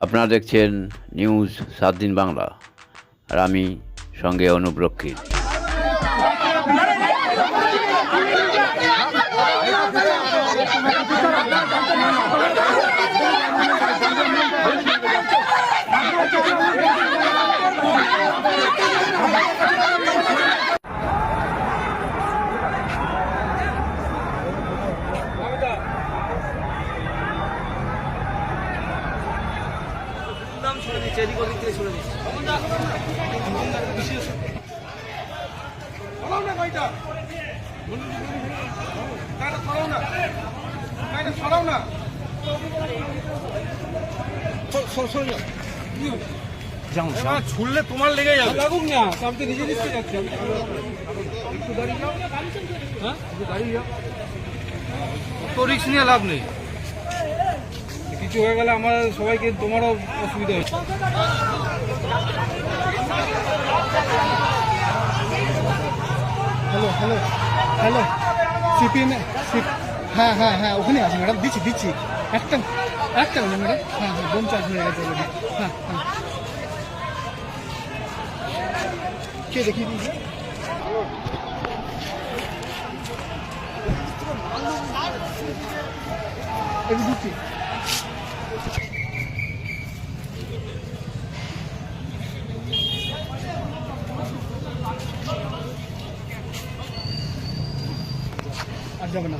আপনারা দেখছেন নিউজ সাত দিন বাংলা আর আমি সঙ্গে অনুপ নাম শুনে দিচ্ছে এদিক ওদিক থেকে শুনে দিচ্ছে। না ছুড়লে তোমার লেগে যাবে। লাগুক না আমি তো নিজে দিতে যাচ্ছি আমি একটু দাঁড়িয়ে যাও। হ্যাঁ? দাঁড়িয়ে যাও। তো রিক্স নিয়ে লাভ নেই। কিছু হয়ে গেলে আমার সবাইকে তোমারও অসুবিধা হচ্ছে। হ্যালো হ্যালো হ্যালো সিপিএম হ্যাঁ হ্যাঁ হ্যাঁ ওখানে আছে ম্যাডাম দিচ্ছি দিচ্ছি। একটা একটা ম্যাডাম হ্যাঁ হ্যাঁ বোম চার্জ হয়ে গেছে হ্যাঁ হ্যাঁ। কে দেখিয়ে দিয়েছি এই দিচ্ছি। আর যাবে না